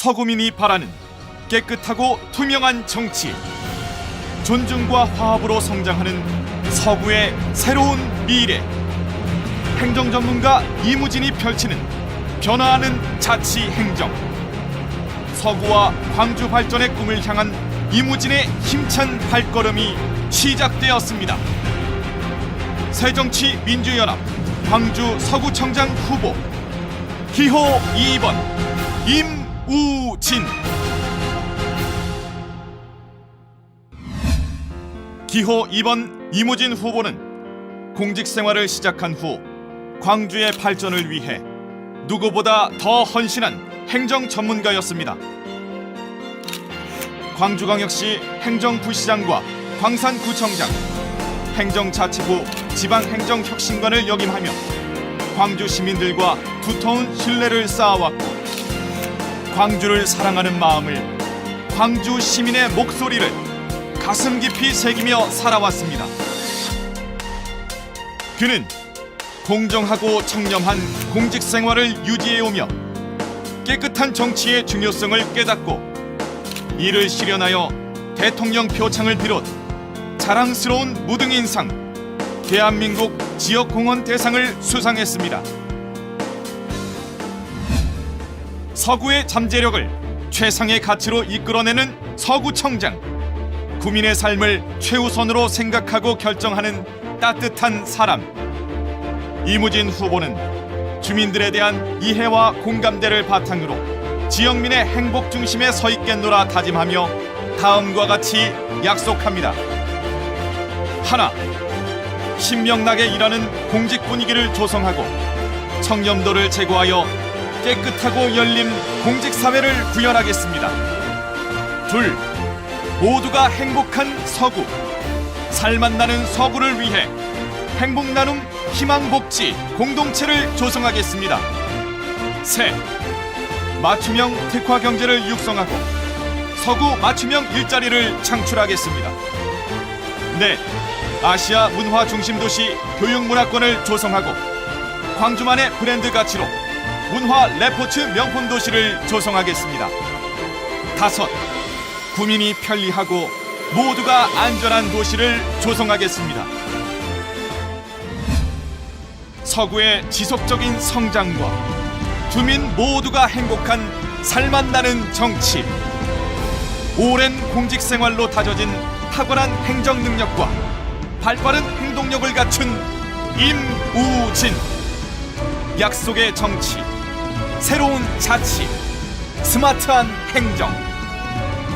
서구민이 바라는 깨끗하고 투명한 정치, 존중과 화합으로 성장하는 서구의 새로운 미래. 행정 전문가 이무진이 펼치는 변화하는 자치 행정. 서구와 광주 발전의 꿈을 향한 이무진의 힘찬 발걸음이 시작되었습니다. 새정치 민주연합 광주 서구청장 후보 기호 2번 임 우진 기호 2번 이무진 후보는 공직 생활을 시작한 후 광주의 발전을 위해 누구보다 더 헌신한 행정 전문가였습니다. 광주광역시 행정부시장과 광산구청장, 행정자치부 지방행정혁신관을 역임하며 광주 시민들과 두터운 신뢰를 쌓아왔고 광주를 사랑하는 마음을 광주 시민의 목소리를 가슴 깊이 새기며 살아왔습니다. 그는 공정하고 청렴한 공직 생활을 유지해오며 깨끗한 정치의 중요성을 깨닫고 이를 실현하여 대통령 표창을 비롯 자랑스러운 무등인상 대한민국 지역공헌 대상을 수상했습니다. 서구의 잠재력을 최상의 가치로 이끌어내는 서구청장 구민의 삶을 최우선으로 생각하고 결정하는 따뜻한 사람 이무진 후보는 주민들에 대한 이해와 공감대를 바탕으로 지역민의 행복 중심에 서 있겠노라 다짐하며 다음과 같이 약속합니다. 하나, 신명나게 일하는 공직 분위기를 조성하고 청렴도를 제고하여 깨끗하고 열린 공직 사회를 구현하겠습니다. 둘, 모두가 행복한 서구, 살맛 나는 서구를 위해 행복 나눔 희망 복지 공동체를 조성하겠습니다. 셋, 맞춤형 특화 경제를 육성하고 서구 맞춤형 일자리를 창출하겠습니다. 넷, 아시아 문화 중심 도시 교육 문화권을 조성하고 광주만의 브랜드 가치로 문화 레포츠 명품 도시를 조성하겠습니다. 다섯, 구민이 편리하고 모두가 안전한 도시를 조성하겠습니다. 서구의 지속적인 성장과 주민 모두가 행복한 살맛 나는 정치. 오랜 공직 생활로 다져진 탁월한 행정 능력과 발빠른 행동력을 갖춘 임우진. 약속의 정치, 새로운 자치, 스마트한 행정.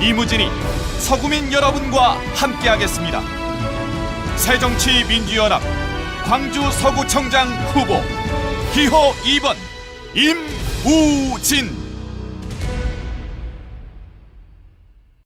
이무진이 서구민 여러분과 함께하겠습니다. 새정치민주연합 광주 서구청장 후보 기호 2번 임우진